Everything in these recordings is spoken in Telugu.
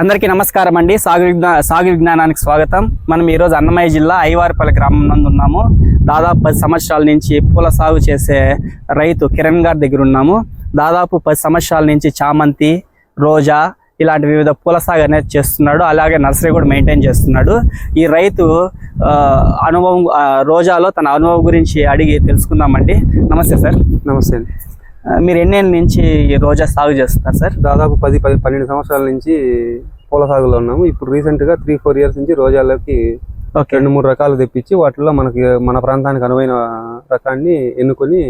అందరికీ నమస్కారం అండి. సాగు విజ్ఞా సాగు విజ్ఞానానికి స్వాగతం. మనం ఈరోజు అన్నమయ్య జిల్లా ఐవారిపల్లి గ్రామం నందు ఉన్నాము. దాదాపు పది సంవత్సరాల నుంచి పూల సాగు చేసే రైతు కిరణ్ గారి దగ్గర ఉన్నాము. దాదాపు పది సంవత్సరాల నుంచి చామంతి రోజా ఇలాంటి వివిధ పూల సాగు అనేది చేస్తున్నాడు. అలాగే నర్సరీ కూడా మెయింటైన్ చేస్తున్నాడు. ఈ రైతు అనుభవం రోజాలో తన అనుభవం గురించి అడిగి తెలుసుకుందామండి. నమస్తే సార్. నమస్తే. మీరు ఎన్నేళ్ళ నుంచి ఈ రోజా సాగు చేస్తున్నారు సార్? దాదాపు పది పది పన్నెండు సంవత్సరాల నుంచి పూల సాగులో ఉన్నాము. ఇప్పుడు రీసెంట్గా త్రీ ఫోర్ ఇయర్స్ నుంచి రోజాలకి ఓకే. రెండు మూడు రకాలు తెప్పించి వాటిలో మనకి మన ప్రాంతానికి అనువైన రకాన్ని ఎన్నుకొని.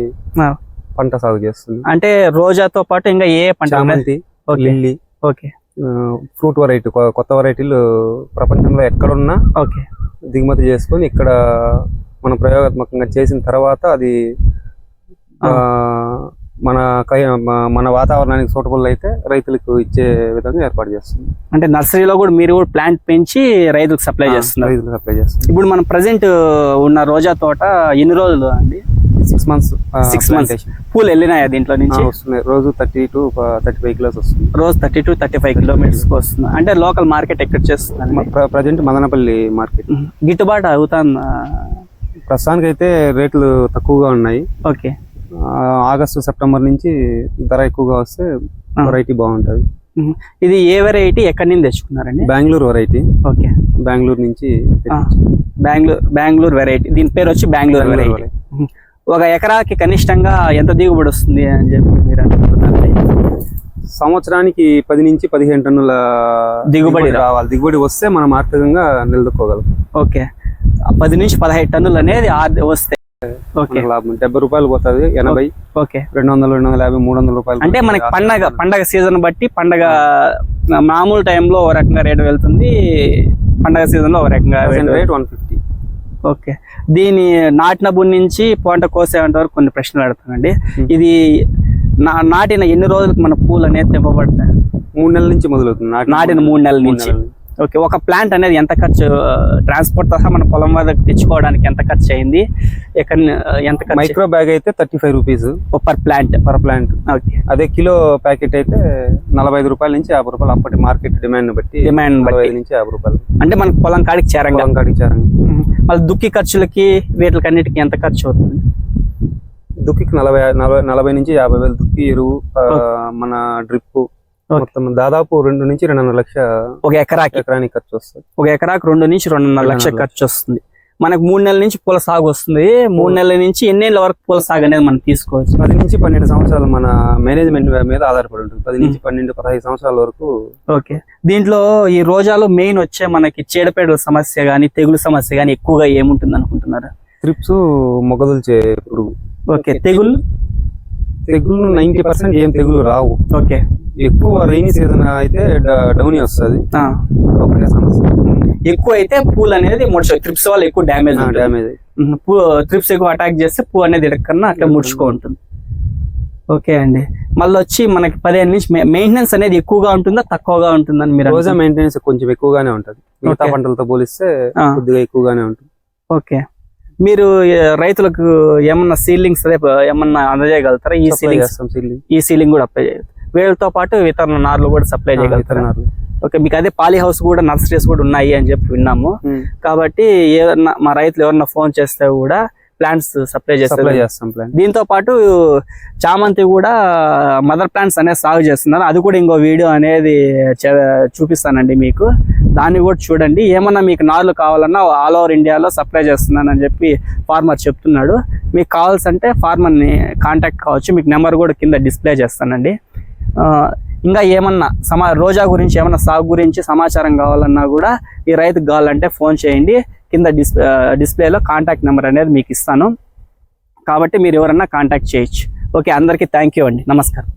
పంట సాగు చేస్తుంది. అంటే రోజాతో పాటు ఇంకా ఏ పంట? చామంతి లిల్లీ ఓకే. ఫ్రూట్ వెరైటీ కొత్త వెరైటీలు ప్రపంచంలో ఎక్కడున్నా ఓకే. దిగుమతి చేసుకొని ఇక్కడ మన ప్రయోగాత్మకంగా చేసిన తర్వాత అది మన వాతావరణానికి సూటబుల్ అయితే రైతులకు ఇచ్చే విధంగా ఏర్పాటు చేస్తుంది. అంటే నర్సరీలో కూడా మీరు కూడా ప్లాంట్ పెంచి రైతులకు సప్లై చేస్తున్నారు. రైతులకు సప్లై చేస్తుంది ఇప్పుడు మనం ప్రజెంట్ ఉన్న రోజా తోట ఎన్ని రోజులు అండి? సిక్స్ మంత్స్ సిక్స్ మంత్స్ పూలు వెళ్ళినాయా దీంట్లో నుంచి? వస్తున్నాయి. రోజు thirty to thirty five kilos వస్తుంది. రోజు thirty to thirty five kilometres వస్తుంది. అంటే లోకల్ మార్కెట్ ఎక్కడ చేస్తుంది ప్రజెంట్ మదనపల్లి మార్కెట్. గిట్టుబాటు అవుతాను ప్రస్తుతానికి అయితే రేట్లు తక్కువగా ఉన్నాయి. ఓకే. ఆగస్టు సెప్టెంబర్ నుంచి ధర ఎక్కువగా వస్తే. వెరైటీ బాగుంటది. ఇది ఏ వెరైటీ ఎక్కడి నుంచి తెచ్చుకున్నారండి? Bengaluru variety okay. బెంగళూరు నుంచి. బెంగళూరు బెంగళూరు వెరైటీ దీని పేరు వచ్చి బెంగళూరు వెరైటీ ఒక ఎకరాకి కనిష్టంగా ఎంత దిగుబడి వస్తుంది అని చెప్పి మీరు అనుకుంటున్నారండి సంవత్సరానికి పది నుంచి పదిహేను టన్నుల దిగుబడి రావాలి. దిగుబడి వస్తే మనం ఆర్థికంగా నిలదొక్కోగలం. ఓకే. పది నుంచి పదహైదు టన్నులు అనేది మనకు లాభం. డెబ్బై రూపాయలు పోతుంది ఎనభై ఓకే. రెండు వందలు రెండు వందల యాభై మూడు వందల రూపాయలు అంటే మనకి పండగ పండగ సీజన్ బట్టి పండగ మామూలు టైంలో ఒక రకంగా రేటు వెళ్తుంది పండగ సీజన్లో ఒక రకంగా రేటు వన్ ఫిఫ్టీ ఓకే. దీని నాటిన బున్ నుంచి పంట కోసేంత వరకు కొన్ని ప్రశ్నలు అడుగుతానండి. ఇది నా నాటిన ఎన్ని రోజులకు మన పూలు అనేది తెంపబడతాయి మూడు నెలల నుంచి మొదలవుతుంది నాటిన మూడు నెలల నుంచి. ఓకే ఒక ప్లాంట్ అనేది ఎంత ఖర్చు ట్రాన్స్పోర్ట్ సహా మన పొలం వద్దకు తెచ్చుకోవడానికి ఎంత ఖర్చు అయింది? ఎక్కడ ఎంత ఖర్చు మైక్రో బ్యాగ్ అయితే thirty five rupees. Per plant. Per plant. Okay. అదే కిలో ప్యాకెట్ అయితే నలభై ఐదు రూపాయల నుంచి యాభై రూపాయలు. అప్పటి మార్కెట్ డిమాండ్ బట్టి డిమాండ్ నలభై బట్టి నుంచి యాభై రూపాయలు. అంటే మనకు పొలం కాడికి చేరంగా. పొలం కాడికి చేరంగా. మళ్ళీ దుక్కి ఖర్చులకి వీటికి అన్నిటికి ఎంత ఖర్చు అవుతుంది? దుక్కికి నలభై నలభై నలభై నుంచి యాభై వేలు దుక్కి ఎరువు మన డ్రిప్ మొత్తం దాదాపు రెండు నుంచి రెండున్నర లక్ష ఒక ఎకరాకి. ఎకరానికి ఖర్చు వస్తుంది. ఒక ఎకరాకి రెండు నుంచి రెండున్నర రెండున్నర ఖర్చు వస్తుంది. మనకు మూడు నెలల నుంచి పూల సాగు వస్తుంది. మూడు నెలల నుంచి ఎన్నేళ్ళ వరకు పూల సాగు అనేది మనం తీసుకోవచ్చు. పది నుంచి పన్నెండు సంవత్సరాలు మన మేనేజ్మెంట్ మీద ఆధారపడి ఉంటుంది. పది నుంచి పన్నెండు పదహైదు సంవత్సరాల వరకు ఓకే. దీంట్లో ఈ రోజాలో మెయిన్ వచ్చే మనకి చీడపేడల సమస్య గానీ తెగులు సమస్య గానీ ఎక్కువగా ఏముంటుంది అనుకుంటున్నారు? ట్రిప్స్ మొగదుల్చే పురుగు. ఓకే. తెగులు తెగులు నైన్టీ పర్సెంట్ ఏం తెగులు రావు. ఓకే. ఎక్కువ రైనీ సీజన్ అయితే డౌన్ వస్తుంది. ఒకటే సమస్య. ఎక్కువ అయితే పూలు అనేది ముడుచు ట్రిప్స్ వల్ల ఎక్కువ డ్యామేజ్ డ్యామేజ్ ట్రిప్స్ ఎక్కువ అటాక్ చేస్తే పూ అనేది ఇరక్కన్నా అట్లా ముడుచుకో ఉంటుంది ఓకే అండి. మళ్ళీ వచ్చి మనకి పదిహేను నుంచి మెయింటెనెన్స్ అనేది ఎక్కువగా ఉంటుందా తక్కువగా ఉంటుందని మీరు రోజా మెయింటెనెన్స్ కొంచెం ఎక్కువగానే ఉంటది. మిగతా. పంటలతో పోలిస్తే. కొద్దిగా ఎక్కువగానే ఉంటుంది. ఓకే. మీరు రైతులకు ఏమన్నా సీలింగ్స్ అదే ప- ఏమన్నా అందజేయగలుగుతారా? ఈ సీలింగ్. ఈ సీలింగ్ కూడా అప్లై చేయగలుగుతారు? వీళ్ళతో పాటు ఇతర నార్లు కూడా సప్లై విత్తనాలు. ఓకే మీకు అదే పాలీ హౌస్ కూడా నర్సరీస్ కూడా ఉన్నాయి అని చెప్పి విన్నాము. కాబట్టి ఏదన్నా మా రైతులు ఎవరన్నా ఫోన్ చేస్తే కూడా ప్లాంట్స్ సప్లై చేస్తాం దీంతో పాటు చామంతి కూడా మదర్ ప్లాంట్స్ అనేది సాగు చేస్తున్నారు. అది కూడా ఇంకో వీడియో అనేది చూపిస్తానండి మీకు. దాన్ని కూడా చూడండి. ఏమన్నా మీకు నార్లు కావాలన్నా ఆల్ ఓవర్ ఇండియాలో సప్లై చేస్తున్నానని చెప్పి ఫార్మర్ చెప్తున్నాడు. మీకు కావాల్సంటే ఫార్మర్ని కాంటాక్ట్ కావచ్చు. మీకు నెంబర్ కూడా కింద డిస్ప్లే చేస్తానండి. ఇంకా ఏమన్నా సమా రోజా గురించి ఏమన్నా సాగు గురించి సమాచారం కావాలన్నా కూడా ఈ రైతుకు కావాలంటే ఫోన్ చేయండి. కింద డిస్ డిస్ప్లేలో కాంటాక్ట్ నెంబర్ అనేది మీకు ఇస్తాను. కాబట్టి మీరు ఎవరన్నా కాంటాక్ట్ చేయొచ్చు. ఓకే అందరికీ థ్యాంక్ యూ అండి. నమస్కారం.